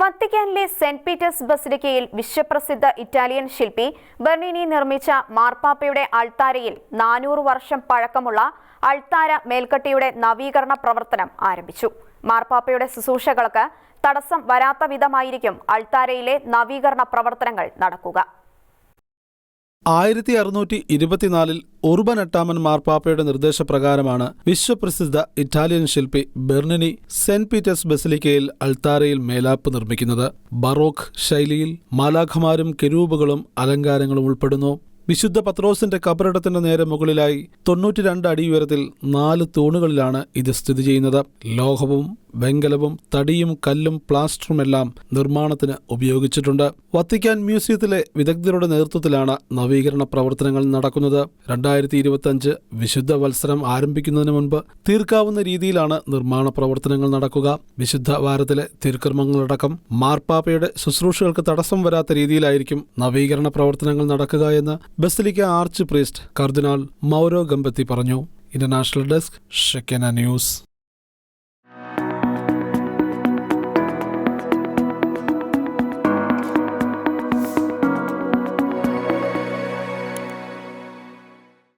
വത്തിക്കാനിലെ saint Peter's ബസിലിക്കയിൽ വിശ്വപ്രസിദ്ധ Italian ശില്പി ബെർണിനി നിർമ്മിച്ച മാർപ്പാപ്പയുടെ അൾത്താരയിൽ നാനൂറ് വർഷം പഴക്കമുള്ള അൾത്താര മേൽക്കട്ടിയുടെ നവീകരണ പ്രവർത്തനം ആരംഭിച്ചു. മാർപ്പാപ്പയുടെ ശുശ്രൂഷകൾക്ക് തടസ്സം വരാത്ത വിധമായിരിക്കും അൾത്താരയിലെ നവീകരണ പ്രവർത്തനങ്ങൾ നടക്കുക. ആയിരത്തി അറുന്നൂറ്റി ഇരുപത്തിനാലിൽ ഉർബൻ എട്ടാമൻ മാർപ്പാപ്പയുടെ നിർദ്ദേശപ്രകാരമാണ് വിശ്വപ്രസിദ്ധ ഇറ്റാലിയൻ ശില്പി ബെർണിനി സെന്റ് പീറ്റേഴ്സ് ബസിലിക്കയിൽ അൾത്താരയിൽ മേലാപ്പ് നിർമ്മിക്കുന്നത്. ബറോക്ക് ശൈലിയിൽ മാലാഖമാരും കെരൂബുകളും അലങ്കാരങ്ങളും ഉൾപ്പെടുന്നു. വിശുദ്ധ പത്രോസിന്റെ കബറിടത്തിന്റെ നേരെ മുകളിലായി തൊണ്ണൂറ്റിരണ്ട് അടി ഉയരത്തിൽ നാല് തൂണുകളിലാണ് ഇത് സ്ഥിതി ചെയ്യുന്നത്. ലോഹവും വെങ്കലവും തടിയും കല്ലും പ്ലാസ്റ്ററുമെല്ലാം നിർമ്മാണത്തിന് ഉപയോഗിച്ചിട്ടുണ്ട്. വത്തിക്കാൻ മ്യൂസിയത്തിലെ വിദഗ്ധരുടെ നേതൃത്വത്തിലാണ് നവീകരണ പ്രവർത്തനങ്ങൾ നടക്കുന്നത്. രണ്ടായിരത്തി ഇരുപത്തിയഞ്ച് വിശുദ്ധ വത്സരം ആരംഭിക്കുന്നതിന് മുൻപ് തീർക്കാവുന്ന രീതിയിലാണ് നിർമ്മാണ പ്രവർത്തനങ്ങൾ നടക്കുക. വിശുദ്ധ വാരത്തിലെ തിരുക്കർമ്മങ്ങളടക്കം മാർപ്പാപ്പയുടെ ശുശ്രൂഷകൾക്ക് തടസ്സം വരാത്ത രീതിയിലായിരിക്കും നവീകരണ പ്രവർത്തനങ്ങൾ നടക്കുക എന്ന് basilica archpriest cardinal Mauro Gambetti പറഞ്ഞു. International desk Shekinah news.